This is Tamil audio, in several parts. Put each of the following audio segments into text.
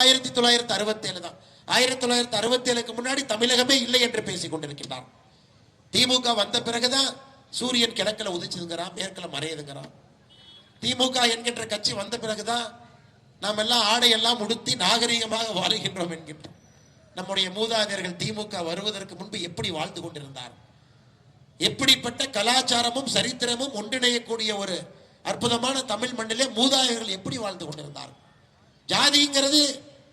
ஆயிரத்தி தொள்ளாயிரத்தி அறுபத்தேழு தான். ஆயிரத்தி தொள்ளாயிரத்தி அறுபத்தேழுக்கு முன்னாடி தமிழகமே இல்லை என்று பேசிக் கொண்டிருக்கின்றான். திமுக வந்த பிறகுதான் சூரியன் கிழக்கில் உதிச்சுதுங்கிறான் மேற்கில் மறையுதுங்கிறான். திமுக என்கின்ற கட்சி வந்த பிறகுதான் நாம் எல்லாம் ஆடையெல்லாம் உடுத்தி நாகரிகமாக வாழுகின்றோம் என்கின்றோம் நம்முடைய மூதாதையர்கள் திமுக வருவதற்கு முன்பு எப்படி வாழ்ந்து கொண்டிருந்தார்? எப்படிப்பட்ட கலாச்சாரமும் சரித்திரமும் ஒன்றிணையக்கூடிய ஒரு அற்புதமான தமிழ் மண்ணிலே மூதாதையர்கள் எப்படி வாழ்ந்து கொண்டிருந்தார் ஜாதிங்கிறது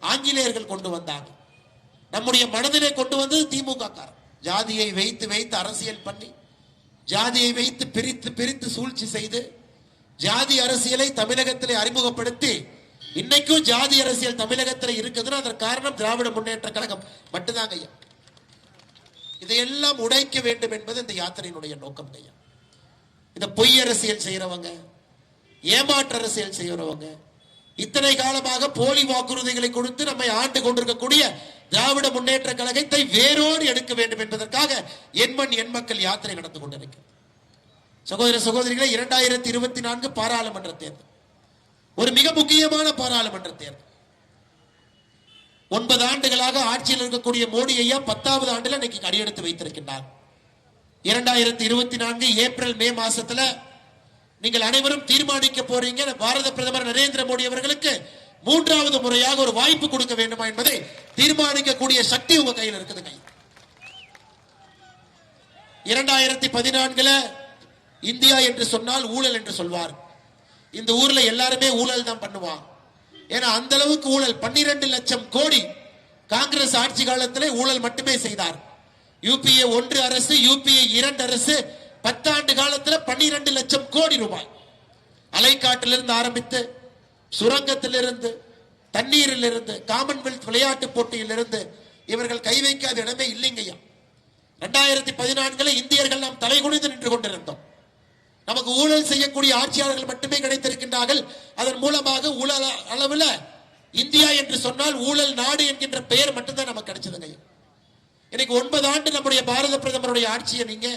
ஆங்கிலேயர்கள் கொண்டு வந்தாங்க. நம்முடைய மனதிலே கொண்டு வந்தது திமுக காரர் ஜாதியை வைத்து வைத்து அரசியல் பண்ணி ஜாதியை வைத்து பிரித்து பிரித்து சூழ்ச்சி செய்து ஜாதி அரசியலை தமிழகத்திலே அறிமுகப்படுத்தி இன்னைக்கும் ஜாதி அரசியல் தமிழகத்தில் இருக்குதுன்னா அதற்கு காரணம் திராவிட முன்னேற்ற கழகம் மட்டும்தாங்க ஐயா. இதையெல்லாம் உடைக்க வேண்டும் என்பது இந்த யாத்திரையினுடைய நோக்கம் ஐயா. இந்த பொய் அரசியல் செய்யறவங்க ஏமாற்று அரசியல் செய்யறவங்க இத்தனை காலமாக போலி வாக்குறுதிகளை கொடுத்து நம்மை ஆண்டு கொண்டிருக்கக்கூடிய திராவிட முன்னேற்ற கழகத்தை வேரோடு எடுக்க வேண்டும் என்பதற்காக எண்மண் எண் மக்கள் யாத்திரை நடந்து கொண்டிருக்கிறது சகோதர சகோதரிகளை இரண்டாயிரத்தி இருபத்தி நான்கு பாராளுமன்ற தேர்தல். ஒரு மிக முக்கியமான பாராளுமன்ற தேர்தல். ஒன்பது ஆண்டுகளாக ஆட்சியில் இருக்கக்கூடிய மோடி ஐயா பத்தாவது ஆண்டுல இன்னைக்கு அடியெடுத்து வைத்திருக்கின்றார். இரண்டாயிரத்தி இருபத்தி நான்கு ஏப்ரல் மே மாசத்துல நீங்கள் அனைவரும் தீர்மானிக்க போறீங்க. பாரத பிரதமர் நரேந்திர மோடி அவர்களுக்கு மூன்றாவது முறையாக ஒரு வாய்ப்பு கொடுக்க வேண்டுமா என்பதை தீர்மானிக்கக்கூடிய சக்தி உங்க கையில் இருக்குதுங்க இரண்டாயிரத்தி பதினான்குல இந்தியா என்று சொன்னால் ஊழல் என்று சொல்வார். இந்த ஊர்ல எல்லாருமே ஊழல் தான் பண்ணுவான் ஏன்னா அந்த அளவுக்கு ஊழல் பன்னிரண்டு லட்சம் கோடி காங்கிரஸ் ஆட்சி காலத்திலே ஊழல் மட்டுமே செய்தார். யூபிஏ ஒன்று அரசு யூபிஏ இரண்டு அரசு பத்தாண்டு காலத்துல பன்னிரண்டு லட்சம் கோடி ரூபாய். அலைக்காட்டிலிருந்து ஆரம்பித்து சுரங்கத்திலிருந்து தண்ணீரிலிருந்து காமன்வெல்த் விளையாட்டு போட்டியிலிருந்து இவர்கள் கை வைக்காத இடமே இல்லைங்கய்யா ரெண்டாயிரத்தி பதினான்குல இந்தியர்கள் நாம் தலைகுனிந்து நின்று கொண்டிருந்தோம். நமக்கு ஊழல் செய்யக்கூடிய ஆட்சியாளர்கள் மட்டுமே கிடைத்திருக்கின்றார்கள். அதன் மூலமாக ஊழல் அளவுல இந்தியா என்று சொன்னால் ஊழல் நாடு என்கின்ற பெயர் மட்டும்தான் நமக்கு கிடைச்சதுங்க இன்னைக்கு ஒன்பது ஆண்டு நம்முடைய பாரத பிரதமருடைய ஆட்சியை நீங்க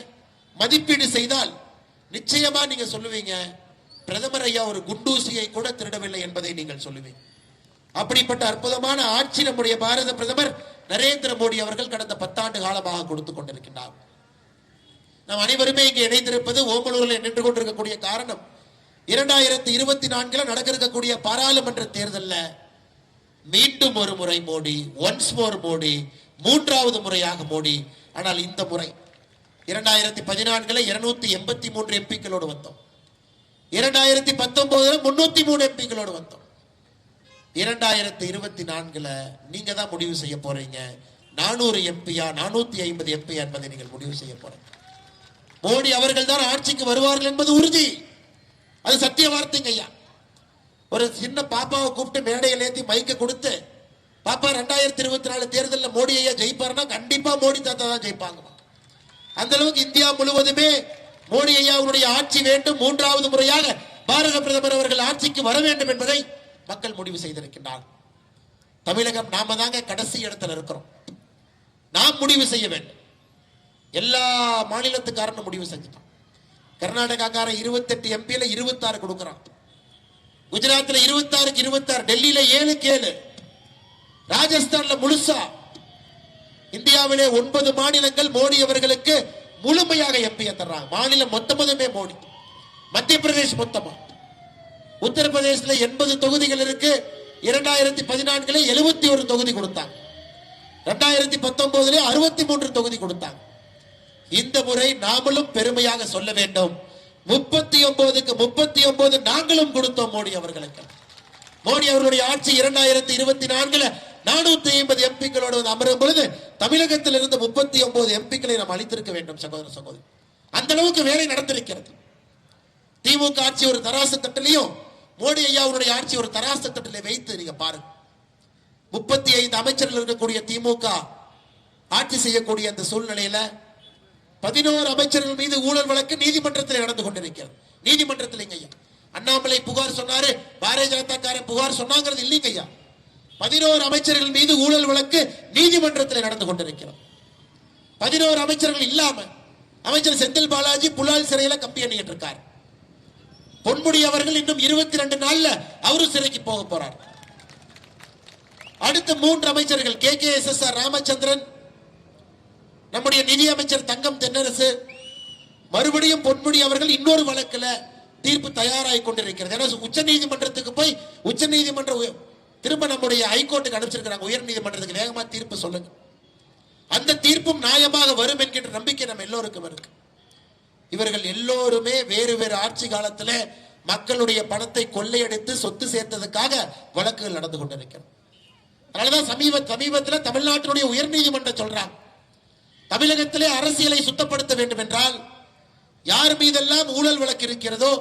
மதிப்பீடு செய்தால் நிச்சயமா நீங்க சொல்லுவீங்க பிரதமர் ஐயா ஒரு குண்டூசியை கூட திருடவில்லை என்பதை நீங்கள் சொல்லுவீங்க. அப்படிப்பட்ட அற்புதமான ஆட்சி நம்முடைய பாரத பிரதமர் நரேந்திர மோடி அவர்கள் கடந்த பத்தாண்டு காலமாக கொடுத்துக் கொண்டிருக்கின்றார். நாம் அனைவருமே இங்கே இணைந்திருப்பது ஓமலூரில் நின்று கொண்டிருக்கக்கூடிய காரணம். இரண்டாயிரத்தி இருபத்தி நான்கில் நடக்க இருக்கக்கூடிய பாராளுமன்ற தேர்தலில் மீண்டும் ஒரு முறை மோடி ஒன்ஸ் மோர் மோடி மூன்றாவது முறையாக மோடி ஆனால் இந்த முறை இரண்டாயிரத்தி பதினான்குல இருநூத்தி எண்பத்தி மூன்று எம்பிக்களோடு வந்தோம். இரண்டாயிரத்தி பத்தொன்பதுல முன்னூத்தி மூணு எம்பிக்களோடு வந்தோம். இரண்டாயிரத்தி இருபத்தி நான்குல நீங்க தான் முடிவு செய்ய போறீங்க. நானூறு எம்பியா நானூத்தி ஐம்பது எம்பியா என்பதை நீங்கள் முடிவு செய்ய போறீங்க. மோடி அவர்கள் தான் ஆட்சிக்கு வருவார்கள் என்பது உறுதி. அது சத்திய வார்த்தைங்க ஐயா. ஒரு சின்ன பாப்பாவை கூப்பிட்டு மேடையில் ஏற்றி மைக்க கொடுத்து பாப்பா ரெண்டாயிரத்தி இருபத்தி நாலு தேர்தலில் மோடி ஐயா ஜெயிப்பாருன்னா கண்டிப்பா மோடி தாத்தா தான் ஜெயிப்பாங்க அந்த அளவுக்கு இந்தியா முழுவதுமே மோடி ஐயாவுடைய ஆட்சி வேண்டும் மூன்றாவது முறையாக பாரத பிரதமர் அவர்கள் ஆட்சிக்கு வர வேண்டும் என்பதை மக்கள் முடிவு செய்திருக்கின்றார் தமிழகம் நாம தாங்க கடைசி இடத்துல இருக்கிறோம். நாம் முடிவு செய்ய வேண்டும். எல்லா மாநிலத்துக்காரனும் முடிவு செஞ்சுட்டான். கர்நாடகாக்காரன் இருபத்தெட்டு எம்பியில இருபத்தாறு கொடுக்குறான். குஜராத்ல இருபத்தாறுக்கு இருபத்தாறு டெல்லியில ஏழுக்கு ஏழு. ராஜஸ்தான்ல முழுசா இந்தியாவிலே ஒன்பது மாநிலங்கள் மோடி அவர்களுக்கு முழுமையாக எம்பியை தர்றாங்க. மாநிலம் மொத்தமுமே மோடி. மத்திய பிரதேஷ் மொத்தமா. உத்தரப்பிரதேசல எண்பது தொகுதிகள் இருக்கு. இரண்டாயிரத்தி பதினான்குல எழுபத்தி ஒரு தொகுதி கொடுத்தாங்க. ரெண்டாயிரத்தி பத்தொன்பதுல அறுபத்தி மூன்று தொகுதி கொடுத்தாங்க. இந்த முறை நாமளும் பெருமையாக சொல்ல வேண்டும். முப்பத்தி ஒன்பதுக்கு முப்பத்தி ஒன்பது நாங்களும் கொடுத்தோம் மோடி அவர்களுக்கு. மோடி அவர்களுடைய ஆட்சி இரண்டாயிரத்தி இருபத்தி நான்குல நானூத்தி ஐம்பது எம்பிக்களோடு அமரும் பொழுது தமிழகத்தில் இருந்து முப்பத்தி ஒன்பது எம்பிக்களை நாம் அளித்திருக்க வேண்டும் சகோதர சகோதரி. அந்த அளவுக்கு வேலை நடந்திருக்கிறது. திமுக ஆட்சி ஒரு தராசு தட்டிலையும் மோடி ஐயாவுடைய ஆட்சி ஒரு தராசு தட்டிலே வைத்து நீங்க பாருங்க. முப்பத்தி ஐந்து அமைச்சர்கள் இருக்கக்கூடிய திமுக ஆட்சி செய்யக்கூடிய அந்த சூழ்நிலையில பதினோரு அமைச்சர்கள் மீது ஊழல் வழக்கு நீதிமன்றத்தில் நடந்து கொண்டிருக்கிறது. நீதிமன்றத்தில் ஐயா. அண்ணாமலை புகார் சொன்னாரு பாரதிய ஜனதாக்காரன் புகார் சொன்னாங்கிறது இல்லைங்க ஐயா. பதினோரு அமைச்சர்கள் மீது ஊழல் வழக்கு நீதிமன்றத்தில் நடந்து கொண்டிருக்கிறது. பதினோரு அமைச்சர்கள் இல்லாம அமைச்சர் செந்தில் பாலாஜி புலால் சிறையில கம்பி எண்ணிட்டு இருக்கார் பொன்முடி அவர்கள் இன்னும் இருபத்தி ரெண்டு நாள்ல அவரும் சிறைக்கு போக போறார். அடுத்த மூன்று அமைச்சர்கள் K K S S R Ramachandran நம்முடைய நிதி அமைச்சர் தங்கம் தென்னரசு மறுபடியும் பொன்முடி அவர்கள் இன்னொரு வழக்குல தீர்ப்பு தயாராகி கொண்டிருக்கிறது. ஏன்னா உச்ச நீதிமன்றத்துக்கு போய் உச்ச நீதிமன்ற திரும்ப நம்முடைய ஹைகோர்ட்டுக்கு அனுப்பிச்சிருக்கிறாங்க. உயர் நீதிமன்றத்துக்கு வேகமாக தீர்ப்பு சொல்லுங்க. அந்த தீர்ப்பும் நியாயமாக வரும் என்கின்ற நம்பிக்கை நம்ம எல்லோருக்கும் இருக்கு. இவர்கள் எல்லோருமே வேறு வேறு ஆட்சி காலத்தில் மக்களுடைய பணத்தை கொள்ளையடித்து சொத்து சேர்த்ததுக்காக வழக்குகள் நடந்து கொண்டிருக்கிறது. அதனாலதான் சமீப சமீபத்தில் தமிழ்நாட்டினுடைய உயர்நீதிமன்றம் சொல்றாங்க. தமிழகத்திலே அரசியலை சுத்தப்படுத்த வேண்டும் என்றால் யார் மீதெல்லாம் ஊழல் வழக்கு இருக்கிறதோ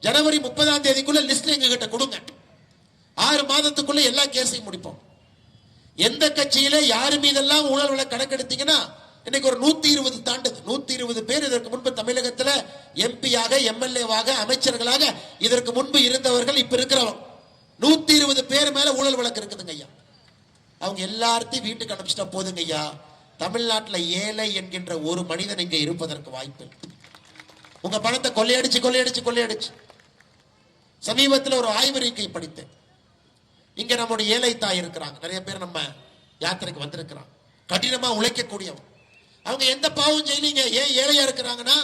ஜனவரி முப்பதாம் தேதிக்குள்ள லிஸ்ட் எங்ககிட்ட கொடுங்க. ஆறு மாதத்துக்குள்ள எல்லா கேஸையும் முடிப்போம். எந்த கட்சியில யாரு மீதெல்லாம் ஊழல் கணக்கெடுத்தீங்கன்னா இன்னைக்கு ஒரு நூத்தி இருபது தாண்டுது. நூத்தி இருபது பேர் இதற்கு முன்பு தமிழகத்துல எம்பியாக எம்எல்ஏவாக அமைச்சர்களாக இதற்கு முன்பு இருந்தவர்கள் இப்ப இருக்கிறவங்க. நூத்தி இருபது பேர் மேல ஊழல் வழக்கு இருக்குதுங்க ஐயா. அவங்க எல்லார்த்தையும் வீட்டுக்கு அனுப்பிச்சிட்டா போதுங்க ஐயா. தமிழ்நாட்டில் ஏழை என்கின்ற ஒரு மனிதன் இங்க இருப்பதற்கு வாய்ப்பு இல்லை. உங்க பணத்தை கொள்ளையடிச்சு கொள்ளையடிச்சு கொள்ளையடிச்சு. சமீபத்தில் ஒரு ஆய்வறிக்கை படித்தேன். இங்க நம்முடைய ஏழை தாய் இருக்கிறாங்க. நிறைய பேர் நம்ம யாத்திரைக்கு வந்திருக்கிறாங்க. கடினமா உழைக்கக்கூடியவங்க. அவங்க எந்த பாவம் செய்யலீங்க? ஏன் ஏழையா இருக்கிறாங்கன்னா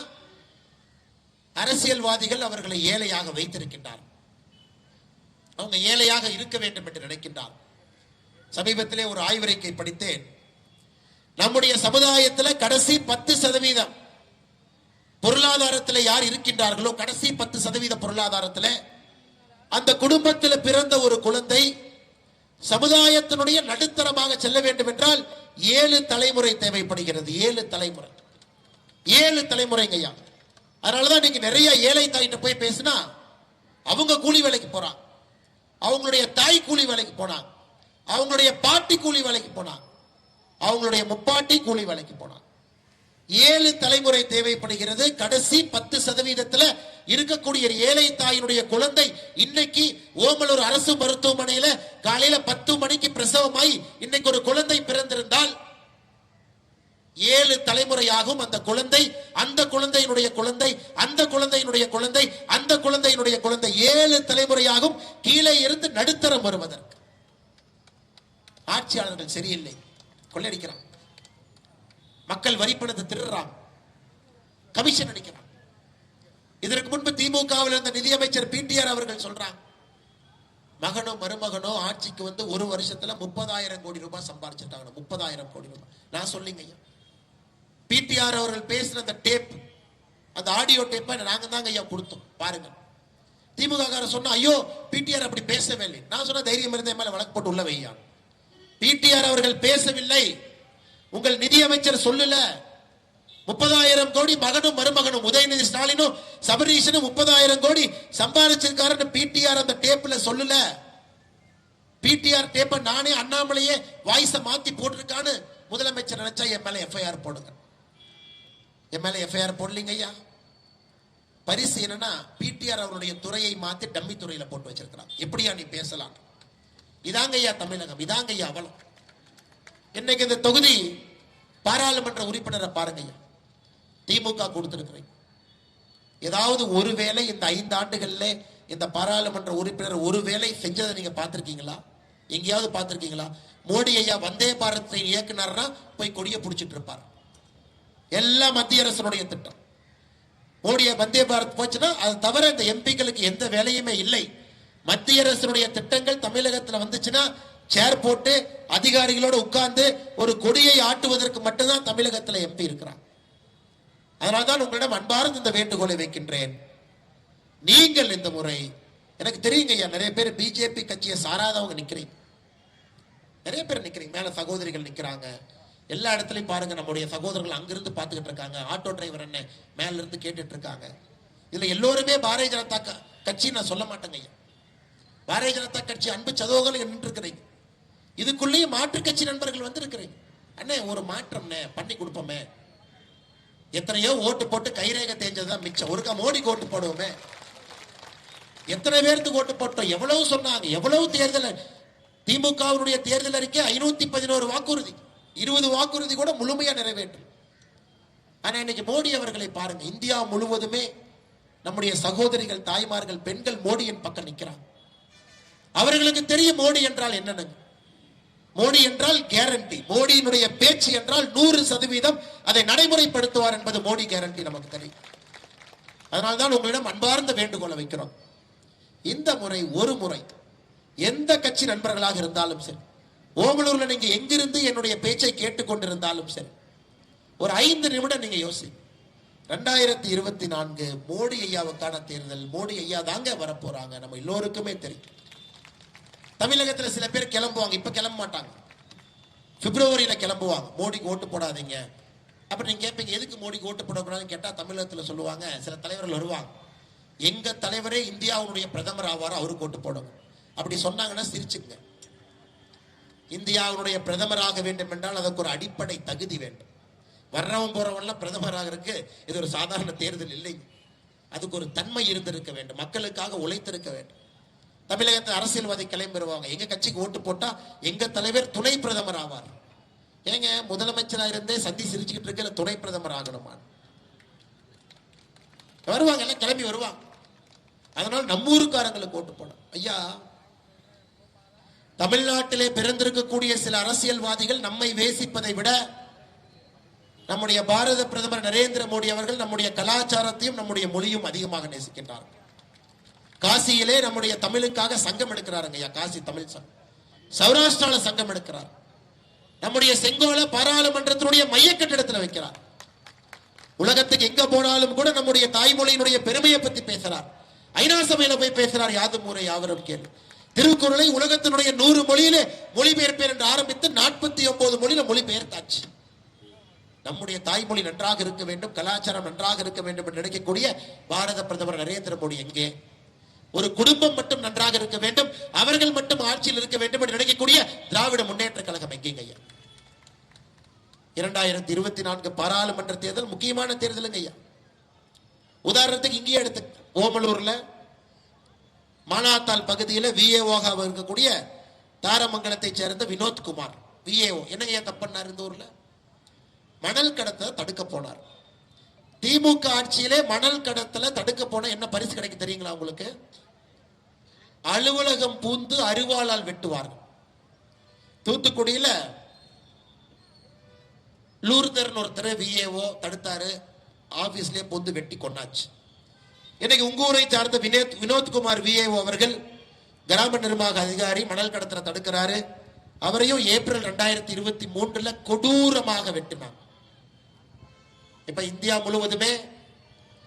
அரசியல்வாதிகள் அவர்களை ஏழையாக வைத்திருக்கின்றார். அவங்க ஏழையாக இருக்க வேண்டும் என்று நினைக்கின்றார். சமீபத்திலே ஒரு ஆய்வறிக்கை படித்தேன். நம்முடைய சமுதாயத்தில் கடைசி பத்து சதவீதம் பொருளாதாரத்தில் யார் இருக்கின்றார்களோ கடைசி பத்து சதவீத பொருளாதாரத்தில் அந்த குடும்பத்தில் பிறந்த ஒரு குழந்தை சமுதாயத்தினுடைய நடுத்தரமாக செல்ல வேண்டும் என்றால் ஏழு தலைமுறை தேவைப்படுகிறது. ஏழு தலைமுறை. ஏழு தலைமுறைங்கய்யா அதனாலதான் நீங்க நிறைய ஏழை தாயிட்ட போய் பேசினா அவங்க கூலி வேலைக்கு போறாங்க. அவங்களுடைய தாய் கூலி வேலைக்கு போனாங்க. அவங்களுடைய பாட்டி கூலி வேலைக்கு போனாங்க. அவங்களுடைய முப்பாட்டி கூலி வேலைக்கு போனாங்க. ஏழு தலைமுறை தேவைப்படுகிறது. கடைசி பத்து சதவீதத்துல இருக்கக்கூடிய ஏழை தாயினுடைய குழந்தை இன்னைக்கு ஓமலூர் அரசு மருத்துவமனையில காலையில பத்து மணிக்கு பிரசவமாய் இன்னைக்கு ஒரு குழந்தை பிறந்திருந்தால் ஏழு தலைமுறையாகும் அந்த குழந்தை அந்த குழந்தையினுடைய குழந்தை அந்த குழந்தையினுடைய குழந்தை அந்த குழந்தையினுடைய குழந்தை. ஏழு தலைமுறையாகும். கீழே இருந்து நடுத்தரம் வருவதற்கு. ஆட்சியாளர்கள் சரியில்லை. கொள்ளடிக்கிறான் மக்கள் வரிப்பணத்தை திருடுறாங்க. கமிஷன் அடிக்கிறாங்க. இதற்கு முன்பு திமுகவில் இருந்த நிதியமைச்சர் பிடிஆர் அவர்கள் சொல்றாங்க மகனோ மருமகனோ ஆட்சிக்கு வந்து ஒரு வருஷத்துல முப்பதாயிரம் கோடி ரூபாய் சம்பாதிச்சிட்டாங்க முப்பதாயிரம் கோடி ரூபாய். நான் சொல்லிங்க ஐயா. பிடிஆர் அவர்கள் பேசின அந்த டேப் அந்த ஆடியோ டேப்பை நாங்க தாங்க ஐயா கொடுத்தோம். பாருங்க. திமுக காரர் சொன்னா ஐயோ பிடிஆர் அப்படி பேசவே இல்லை. நான் சொன்ன தைரியம் இருந்த மேல வழக்கு போட்டு உள்ள வையா. பிடிஆர் அவர்கள் பேசவில்லை. உங்கள் நிதியமைச்சர் சொல்லல. முப்பதாயிரம் கோடி மகனும் மருமகனும் உதயநிதி ஸ்டாலினும் சபரீஷனும் முப்பதாயிரம் கோடி சம்பாதிச்சிருக்காருன்னு பிடிஆர் அந்த டேப்ல சொல்லல. பிடிஆர் டேப்ப நானே அண்ணாமலையே வாய்ஸ மாத்தி போட்டிருக்கான்னு முதலமைச்சர் நினைச்சா என் மேல எஃப்ஐஆர் போடுங்க. என் மேல எஃப்ஐஆர் போடலீங்க ஐயா. பரிசு என்னன்னா பிடிஆர் அவருடைய துறையை மாத்தி டம்மி துறையில போட்டு வச்சிருக்கிறார். எப்படியா நீ பேசலாம்? இதாங்க ஐயா தமிழகம் இதாங்க ஐயா அவலம். இன்னைக்கு இந்த தொகுதி பாராளுமன்ற உறுப்பினரை பாருங்க திமுக கொடுத்திருக்கிறேன். ஏதாவது ஒரு வேளை இந்த ஐந்து ஆண்டுகள்ல இந்த பாராளுமன்ற உறுப்பினர் ஒருவேளை செஞ்சதை நீங்க பார்த்திருக்கீங்களா? எங்கேயாவது பார்த்திருக்கீங்களா? மோடி ஐயா வந்தே பாரத் ட்ரெயின் இயக்குனர்னா போய் கொடியை பிடிச்சிட்டு இருப்பார். எல்லாம் மத்திய அரசனுடைய திட்டம். மோடிய வந்தே பாரத் போச்சுன்னா அது தவிர இந்த எம்பிக்களுக்கு எந்த வேலையுமே இல்லை. மத்திய அரசினுடைய திட்டங்கள் தமிழகத்தில் வந்துச்சுன்னா சேர் போட்டு அதிகாரிகளோட உட்கார்ந்து ஒரு கொடியை ஆட்டுவதற்கு மட்டும்தான் தமிழகத்தில் எம்பி இருக்கிறான் அதனால்தான் உங்களிடம் அன்பார்ந்து இந்த வேண்டுகோளை வைக்கின்றேன். நீங்கள் இந்த முறை எனக்கு தெரியுங்க ஐயா நிறைய பேர் பிஜேபி கட்சியை சாராதவங்க நிற்கிறீங்க நிறைய பேர் நிற்கிறீங்க மேலே சகோதரிகள் நிற்கிறாங்க எல்லா இடத்துலையும் பாருங்க நம்முடைய சகோதரர்கள் அங்கிருந்து பார்த்துக்கிட்டு இருக்காங்க. ஆட்டோ டிரைவர் என்ன மேல இருந்து கேட்டுட்டு இருக்காங்க இதுல எல்லோருமே பாரதிய ஜனதா க- கட்சி நான் சொல்ல மாட்டேங்க ஐயா. பாரதிய ஜனதா கட்சி அன்பு சதோகல் நின்று இருக்கிறீங்க இதுக்குள்ளேயும் மாற்று கட்சி நண்பர்கள் வந்திருக்கிறீங்க அண்ணே ஒரு மாற்றம்னே பண்ணி கொடுப்போமே. எத்தனையோ ஓட்டு போட்டு கைரேக தேஞ்சதுதான் மிச்சம். ஒருக்கா மோடிக்கு ஓட்டு போடுவோமே. எத்தனை பேருக்கு ஓட்டு போட்டோம்? எவ்வளவு சொன்னாங்க? எவ்வளவு தேர்தல் திமுகவினுடைய தேர்தல் அறிக்கை ஐநூத்தி பதினோரு வாக்குறுதி. இருபது வாக்குறுதி கூட முழுமையா நிறைவேற்றும். ஆனா இன்னைக்கு மோடி அவர்களை பாருங்க. இந்தியா முழுவதுமே நம்முடைய சகோதரிகள் தாய்மார்கள் பெண்கள் மோடியின் பக்கம் நிற்கிறாங்க அவர்களுக்கு தெரியும் மோடி என்றால் என்னன்னு. மோடி என்றால் கேரண்டி மோடியினுடைய பேச்சு என்றால் நூறு சதவீதம் அதை நடைமுறைப்படுத்துவார் என்பது மோடி கேரண்டி நமக்கு தெரியும். அதனால்தான் உங்களிடம் அன்பார்ந்த வேண்டுகோளை வைக்கிறோம். இந்த முறை ஒரு முறை எந்த கட்சி நண்பர்களாக இருந்தாலும் சரி ஓமலூர்ல நீங்க எங்கிருந்து என்னுடைய பேச்சை கேட்டுக்கொண்டிருந்தாலும் சரி ஒரு ஐந்து நிமிடம் நீங்க யோசி ரெண்டாயிரத்தி இருபத்தி நான்கு மோடி ஐயாவுக்கான தேர்தல் மோடி ஐயா தாங்க வரப்போறாங்க நம்ம எல்லோருக்குமே தெரியும். தமிழகத்தில் சில பேர் கிளம்புவாங்க. இப்போ கிளம்ப மாட்டாங்க பிப்ரவரியில் கிளம்புவாங்க. மோடிக்கு ஓட்டு போடாதீங்க. அப்புறம் நீங்கள் கேட்பீங்க எதுக்கு மோடிக்கு ஓட்டு போடக்கூடாதுன்னு? கேட்டால் தமிழகத்தில் சொல்லுவாங்க சில தலைவர்கள் வருவாங்க. எங்கள் தலைவரே இந்தியாவுடைய பிரதமர் ஆவார் அவருக்கு ஓட்டு போடுங்க அப்படி சொன்னாங்கன்னா சிரிச்சுங்க இந்தியாவுடைய பிரதமராக வேண்டும் என்றால் அதற்கு ஒரு அடிப்படை தகுதி வேண்டும். வர்றவன் போறவன்லாம் பிரதமராக இருக்கு. இது ஒரு சாதாரண தேர்தல் இல்லை அதுக்கு ஒரு தன்மை இருந்திருக்க வேண்டும். மக்களுக்காக உழைத்திருக்க வேண்டும். தமிழகத்து அரசியல்வாதி கிளம்பி வருவாங்க. எங்க கட்சிக்கு ஓட்டு போட்டா எங்க தலைவர் துணை பிரதமர் ஆவார். ஏங்க முதலமைச்சராக இருந்தே சந்தி சிரிச்சுக்கிட்டு இருக்கிற துணை பிரதமர் ஆகணுமா? வருவாங்க எல்லாம் கிளம்பி வருவாங்க. அதனால நம்ம ஊருக்காரங்களுக்கு ஓட்டு போடும் ஐயா தமிழ்நாட்டிலே பிறந்திருக்கக்கூடிய சில அரசியல்வாதிகள் நம்மை வேசிப்பதை விட நம்முடைய பாரத பிரதமர் நரேந்திர மோடி அவர்கள் நம்முடைய கலாச்சாரத்தையும் நம்முடைய மொழியும் அதிகமாக நேசிக்கின்றார்கள். காசியிலே நம்முடைய தமிழுக்காக சங்கம் எடுக்கிறாருங்க ஐயா காசி தமிழ் சங்கம் சௌராஷ்டிரால சங்கம் எடுக்கிறார். நம்முடைய செங்கோல பாராளுமன்றத்தினுடைய மைய கட்டிடத்தில் வைக்கிறார். உலகத்துக்கு எங்க போனாலும் கூட நம்முடைய தாய்மொழியினுடைய பெருமையை பத்தி பேசுறார். ஐநா சபையில போய் பேசுறார் யாதும் ஊரை யாவரும் கேள்வி திருக்குறளை உலகத்தினுடைய நூறு மொழியில மொழிபெயர்ப்பேர் என்று ஆரம்பித்து நாற்பத்தி ஒன்பது மொழியில மொழிபெயர்த்தாச்சு. நம்முடைய தாய்மொழி நன்றாக இருக்க வேண்டும் கலாச்சாரம் நன்றாக இருக்க வேண்டும் என்று நினைக்கக்கூடிய பாரத பிரதமர் நரேந்திர மோடி எங்கே? ஒரு குடும்பம் மட்டும் நன்றாக இருக்க வேண்டும் அவர்கள் மட்டும் ஆட்சியில் இருக்க வேண்டும் என்று நினைக்கக்கூடிய திராவிட முன்னேற்ற கழகம் எங்கேங்க ஐயா? இரண்டாயிரத்தி இருபத்தி நான்கு பாராளுமன்ற தேர்தல் முக்கியமான தேர்தலுங்க ஐயா. உதாரணத்துக்கு இங்கேயே எடுத்து ஓமலூர்ல மானாத்தாள் பகுதியில் விஏஓக இருக்கக்கூடிய தாரமங்கலத்தை சேர்ந்த வினோத்குமார் விஏஓ. என்னங்க ஏன் தப்பண்ணார் இந்த ஊர்ல? மணல் கடத்தை தடுக்க போனார். திமுக ஆட்சியிலே மணல் கடத்தல தடுக்க போன என்ன பரிசு கிடைக்கும் தெரியுங்களா உங்களுக்கு? அலுவலகம் பூந்து அருவாளால் வெட்டுவார்கள். தூத்துக்குடியில லூர்தர்னு ஒருத்தர் விஏஓ தடுத்தாரு ஆபீஸ்லயே பொந்து வெட்டி கொண்டாச்சு. இன்னைக்கு உங்க ஊரை சார்ந்த வினோத் வினோத்குமார் விஏஓ அவர்கள் கிராம நிர்வாக அதிகாரி மணல் கடத்தலை தடுக்கிறாரு. அவரையும் ஏப்ரல் ரெண்டாயிரத்தி இருபத்தி மூன்றுல கொடூரமாக வெட்டினாங்க. இப்ப இந்தியா முழுவதுமே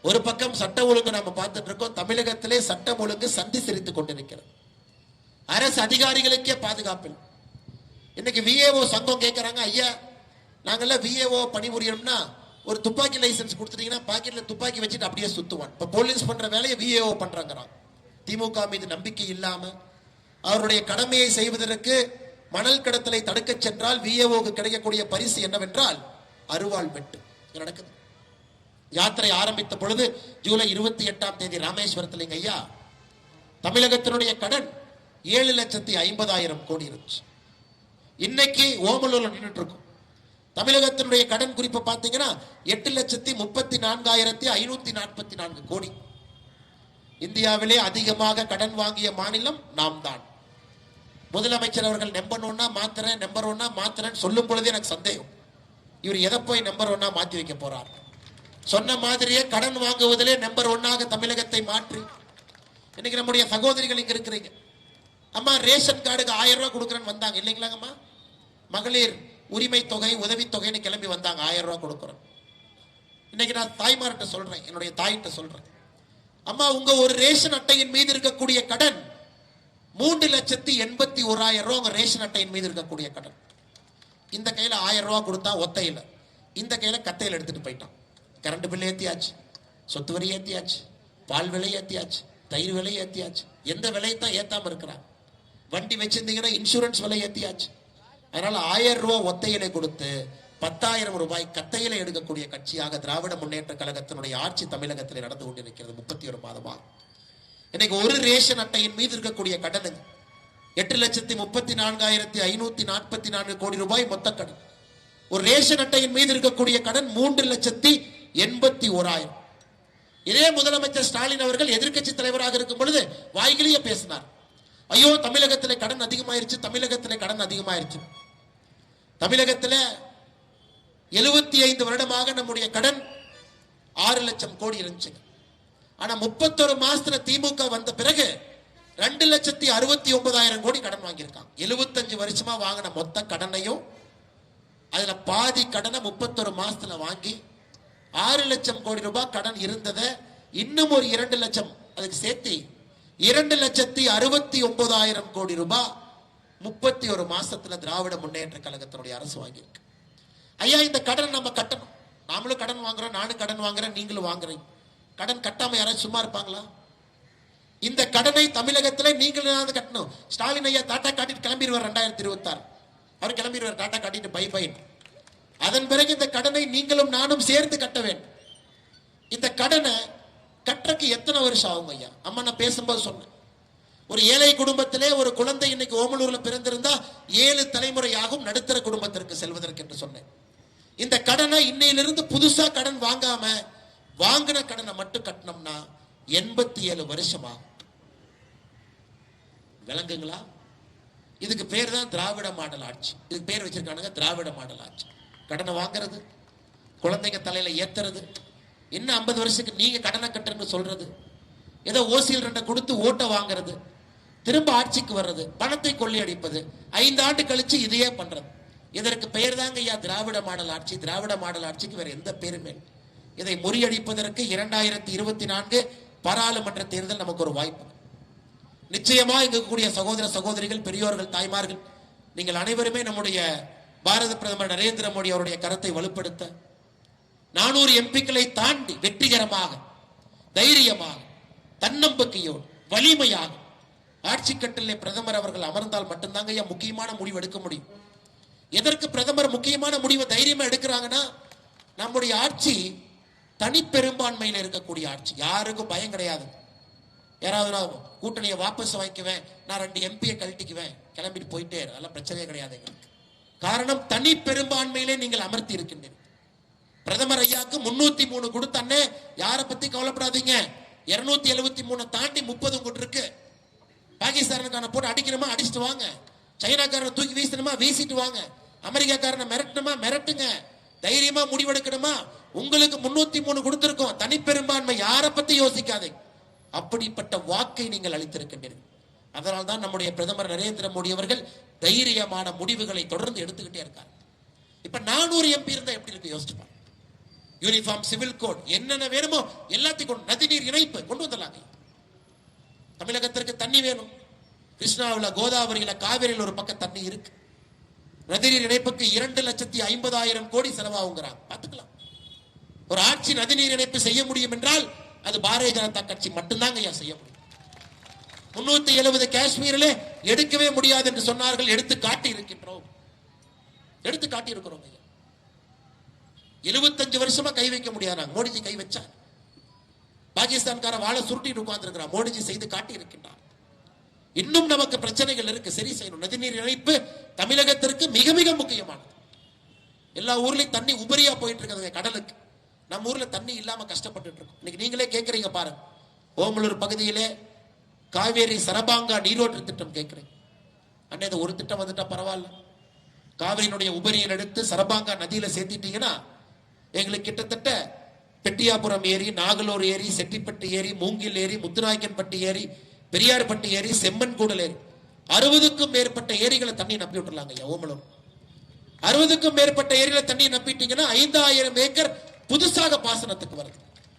ஒரு பக்கம் சட்ட ஒழுங்கு நம்ம பார்த்துட்டு இருக்கோம். தமிழகத்திலே சட்டம் ஒழுங்கு சந்தி சிரித்துக் கொண்டிருக்கிறது. அரசு அதிகாரிகளுக்கே பாதுகாப்பு இல்லை. இன்னைக்கு விஏஓ சங்கம் கேட்கறாங்க ஐயா நாங்கெல்லாம் விஏஓ பணிபுரியணும்னா ஒரு துப்பாக்கி லைசன்ஸ் கொடுத்துட்டீங்கன்னா பாக்கெட்ல துப்பாக்கி வச்சுட்டு அப்படியே சுத்துவான். இப்ப போலீஸ் பண்ற வேலையை விஏஓ பண்றாங்கிறாங்க திமுக மீது நம்பிக்கை இல்லாம அவருடைய கடமையை செய்வதற்கு மணல் கடத்தலை தடுக்கச் சென்றால் விஏஓக்கு கிடைக்கக்கூடிய பரிசு என்னவென்றால் அருவாள் வெட்டு. நடக்குது. யாத்திரை ஆரம்பித்த பொழுது ஜூலை இருபத்தி எட்டாம் தேதி ராமேஸ்வரத்தில் ஐயா தமிழகத்தினுடைய கடன் ஏழு லட்சத்தி ஐம்பதாயிரம் கோடி இருந்துச்சு. இன்னைக்கு ஓமலூர்ல நின்றுட்டு இருக்கும். தமிழகத்தினுடைய கடன் குறிப்பை பார்த்தீங்கன்னா எட்டு லட்சத்தி முப்பத்தி நான்காயிரத்தி ஐநூத்தி நாற்பத்தி நான்கு கோடி. இந்தியாவிலே அதிகமாக கடன் வாங்கிய மாநிலம் நாம் தான் முதலமைச்சர் அவர்கள் நம்பர் ஒன்னா மாத்துறேன் நம்பர் ஒன்னா மாத்திரன் சொல்லும் பொழுதே எனக்கு சந்தேகம். இவர் எதை போய் நம்பர் ஒன்னா மாற்றி வைக்க போறார்? சொன்ன மாதிரியே கடன் வாங்குவதிலே நம்பர் ஒன்னாக தமிழகத்தை மாற்றி. இன்னைக்கு நம்முடைய சகோதரிகள் இங்க இருக்கிறீங்க. அம்மா ரேஷன் கார்டுக்கு ஆயிரம் ரூபாய் கொடுக்குறேன்னு வந்தாங்க. இல்லைங்களாங்கம்மா? மகளிர் உரிமை தொகை உதவித்தொகைன்னு கிளம்பி வந்தாங்க. ஆயிரம் ரூபாய் கொடுக்குறோம். இன்னைக்கு நான் தாய்மார்கிட்ட சொல்றேன். என்னுடைய தாயிட்ட சொல்றேன். அம்மா உங்க ஒரு ரேஷன் அட்டையின் மீது இருக்கக்கூடிய கடன் மூன்று லட்சத்தி எண்பத்தி ஓராயிரம் ரூபா உங்க ரேஷன் அட்டையின் மீது இருக்கக்கூடிய கடன். இந்த கையில ஆயிரம் ரூபா கொடுத்தா ஒத்தையில. இந்த கையில கத்தையில எடுத்துட்டு போயிட்டான். கரண்ட் பில் ஏற்றியாச்சு சொத்து வரி ஏற்றியாச்சு பால் விலை ஏற்றியாச்சு தயிர் விலை ஏற்றியாச்சு எந்த விலையை தான் ஏற்றாமல் இருக்கிறான்? வண்டி வச்சிருந்தீங்கன்னா இன்சூரன்ஸ் விலை ஏற்றியாச்சு அதனால் ஆயிரம் ரூபாய் ஒத்தையிலை கொடுத்து பத்தாயிரம் ரூபாய் கத்தையில எடுக்கக்கூடிய கட்சியாக திராவிட முன்னேற்ற கழகத்தினுடைய ஆட்சி தமிழகத்தில் நடந்து கொண்டிருக்கிறது முப்பத்தி ஒரு மாதமாக. இன்னைக்கு ஒரு ரேஷன் அட்டையின் மீது இருக்கக்கூடிய கடனுங்க எட்டு லட்சத்தி முப்பத்தி நான்காயிரத்தி ஐநூத்தி நாற்பத்தி நான்கு கோடி ரூபாய் மொத்த கடன். ஒரு ரேஷன் அட்டையின் மீது இருக்கக்கூடிய கடன் மூன்று லட்சத்தி எண்பத்தி ஓராயிரம். இதே முதலமைச்சர் ஸ்டாலின் அவர்கள் எதிர்க்கட்சி தலைவராக இருக்கும் பொழுது வாய்கிலேயே பேசினார். ஐயோ தமிழகத்தில் கடன் அதிகமாயிருச்சு தமிழகத்தில் கடன் அதிகமாயிருச்சு. தமிழகத்தில் எழுபத்தி ஐந்து வருடமாக நம்முடைய கடன் ஆறு லட்சம் கோடி இருந்துச்சு. ஆனா முப்பத்தொரு மாசத்துல திமுக வந்த பிறகு ரெண்டு லட்சத்தி அறுபத்தி ஒன்பதாயிரம் கோடி கடன் வாங்கியிருக்காங்க. எழுபத்தஞ்சு வருஷமா வாங்கின மொத்த கடனையும் அதுல பாதி கடனை முப்பத்தொரு மாசத்துல வாங்கி ஆறு லட்சம் கோடி ரூபாய் கடன் இருந்ததை. இன்னும் ஒரு இரண்டு லட்சம் அதுக்கு சேர்த்து இரண்டு லட்சத்தி அறுபத்தி ஒன்பதாயிரம் கோடி ரூபாய் முப்பத்தி ஒரு மாசத்துல திராவிட முன்னேற்ற கழகத்தினுடைய அரசு வாங்கியிருக்கு. ஐயா இந்த கடன் நம்ம கட்டணும். நாமளும் கடன் வாங்குறோம் நானும் கடன் வாங்குறேன் நீங்களும் வாங்குறீங்க. கடன் கட்டாம யாராவது சும்மா இருப்பாங்களா? இந்த கடனை தமிழகத்துல நீங்களும் கட்டணும். ஸ்டாலின் ஐயா டாட்டா காட்டிட்டு கிளம்பிடுவார் ரெண்டாயிரத்தி இருபத்தாறு. அவர் கிளம்பிடுவார் டாட்டா காட்டிட்டு பை பை அதன் பிறகு இந்த கடனை நீங்களும் நானும் சேர்ந்து கட்ட வேண்டும். இந்த கடனை கட்டுறக்கு எத்தனை வருஷம் ஆகும் ஐயா? அம்மா நான் பேசும்போது சொன்னேன். ஒரு ஏழை குடும்பத்திலே ஒரு குழந்தை இன்னைக்கு ஓமலூர்ல பிறந்திருந்தா ஏழு தலைமுறையாகும் நடுத்தர குடும்பத்திற்கு செல்வதற்கு என்று சொன்னேன். இந்த கடனை இன்னையிலிருந்து புதுசா கடன் வாங்காம வாங்கின கடனை மட்டும் கட்டினோம்னா எண்பத்தி ஏழு வருஷமா விளங்குங்களா? இதுக்கு பேர் தான் திராவிட மாடல் ஆட்சி. இதுக்கு பேர் வச்சிருக்கானுங்க திராவிட மாடல் ஆட்சி. கடனை வாங்குறது குழந்தைங்க தலையில் ஏத்துறது இன்னும் ஐம்பது வருஷத்துக்கு நீங்கள் கடனை கட்டுறன்னு சொல்கிறது ஏதோ ஓசியில் ரெண்டை கொடுத்து ஓட்டை வாங்குறது திரும்ப ஆட்சிக்கு வர்றது பணத்தை கொள்ளையடிப்பது ஐந்து ஆண்டு கழித்து இதையே பண்ணுறது இதற்கு பெயர் தாங்க ஐயா திராவிட மாடல் ஆட்சி திராவிட மாடல் ஆட்சிக்கு வேறு எந்த பேருமே இல்லை. இதை முறியடிப்பதற்கு இரண்டாயிரத்தி இருபத்தி நான்கு பாராளுமன்ற தேர்தல் நமக்கு ஒரு வாய்ப்பு நிச்சயமா இங்க இருக்கக்கூடிய சகோதர சகோதரிகள் பெரியோர்கள் தாய்மார்கள் நீங்கள் அனைவருமே நம்முடைய பாரத பிரதமர் நரேந்திர மோடி அவருடைய கருத்தை வலுப்படுத்த நானூறு எம்பிக்களை தாண்டி வெற்றிகரமாக தைரியமாக தன்னம்பிக்கையோடு வலிமையாக ஆட்சி கட்டிலே பிரதமர் அவர்கள் அமர்ந்தால் மட்டும்தாங்க ஐயா முக்கியமான முடிவு எடுக்க முடியும். எதற்கு பிரதமர் முக்கியமான முடிவை தைரியமா எடுக்கிறாங்கன்னா நம்முடைய ஆட்சி தனி பெரும்பான்மையில் இருக்கக்கூடிய ஆட்சி. யாருக்கும் பயம் கிடையாது. யாராவது நான் கூட்டணியை வாபஸ் வாங்கிக்குவேன் நான் ரெண்டு எம்பியை கழட்டிக்குவேன் கிளம்பிட்டு போயிட்டே அதெல்லாம் பிரச்சனையே கிடையாது எங்களுக்கு. காரணம் தனி பெரும்பான்மையிலே நீங்கள் அமர்த்தி இருக்கின்றீர்கள். பிரதமர் ஐயாக்கு முன்னூத்தி மூணு கொடுத்தன்னே யாரை பத்தி கவலைப்படாதீங்க. இருநூத்தி எழுபத்தி மூணு தாண்டி முப்பது உங்ககிட்ட இருக்கு பாகிஸ்தானுக்கான போட்டு அடிக்கணுமா? அடிச்சுட்டு வாங்க. சைனாக்காரனை தூக்கி வீசணுமா? வீசிட்டு வாங்க. அமெரிக்காக்காரனை மிரட்டணுமா? மிரட்டுங்க. தைரியமா முடிவெடுக்கணுமா? உங்களுக்கு முன்னூத்தி மூணு கொடுத்திருக்கோம். தனிப்பெரும்பான்மை யாரை பத்தி யோசிக்காதீங்க. அப்படிப்பட்ட வாக்கை நீங்கள் அளித்திருக்கின்றீர்கள். அதனால் தான் நம்முடைய பிரதமர் நரேந்திர மோடி அவர்கள் தைரியமான முடிவுகளை தொடர்ந்து எடுத்துக்கிட்டே இருக்கார். இப்ப நானூறு எம்பி இருந்தா எப்படி இருக்கு? யோசிச்சுப்பாங்க யூனிஃபார்ம் சிவில் கோட் என்னென்ன வேணுமோ எல்லாத்தையும் கொண்டு நதிநீர் இணைப்பு கொண்டு வந்துடலாங்க. தமிழகத்திற்கு தண்ணி வேணும். கிருஷ்ணாவில் கோதாவரியில் காவிரியில் ஒரு பக்கம் தண்ணி இருக்கு. நதிநீர் இணைப்புக்கு இரண்டு லட்சத்தி ஐம்பதாயிரம் கோடி செலவாகுங்கிறாங்க. பார்த்துக்கலாம். ஒரு ஆட்சி நதிநீர் இணைப்பு செய்ய முடியும் என்றால் அது பாரதிய ஜனதா கட்சி மட்டும்தாங்க ஐயா செய்ய முடியும். முன்னூத்தி எழுபது காஷ்மீரில் எடுக்கவே முடியாது என்று சொன்னார்கள். எடுத்து காட்டி இருக்கின்றோம் எடுத்து காட்டி இருக்கிறோம் எழுபத்தஞ்சு வருஷமா கை வைக்க முடியாது? மோடிஜி கை வச்சார் பாகிஸ்தான்கார வாழை சுருட்டிட்டு உட்கார்ந்து மோடிஜி செய்து காட்டி இருக்கின்றார் இன்னும் நமக்கு பிரச்சனைகள் இருக்கு. சரி செய்யணும். நதிநீர் இணைப்பு தமிழகத்திற்கு மிக மிக முக்கியமானது. எல்லா ஊர்லயும் தண்ணி உபரியா போயிட்டு இருக்குதுங்க கடலுக்கு. நம்ம ஊர்ல தண்ணி இல்லாம கஷ்டப்பட்டுட்டு இருக்கோம். இன்னைக்கு நீங்களே கேக்குறீங்க பாருங்க. ஓமலூர் பகுதியிலே காவேரி சரபாங்கா நீரோற்று திட்டம் கேட்கிறேன். அண்ணே இது ஒரு திட்டம் வந்துட்டா பரவாயில்ல. காவிரியினுடைய உபரியை எடுத்து சரபாங்கா நதியில சேர்த்திட்டீங்கன்னா எங்களுக்கு கிட்டத்தட்ட பெட்டியாபுரம் ஏரி நாகலூர் ஏரி செட்டிப்பட்டு ஏரி மூங்கில் ஏரி முத்துநாயக்கன்பட்டி ஏரி பெரியார்பட்டி ஏரி செம்மன்கூடல் ஏரி. அறுபதுக்கும் மேற்பட்ட ஏரிகளை தண்ணி நம்பி விட்டுலாங்க ஓமலூர். அறுபதுக்கும் மேற்பட்ட ஏரியில தண்ணி நம்பிட்டீங்கன்னா ஐந்தாயிரம் ஏக்கர் புதுசாக பாசனத்துக்கு வருது.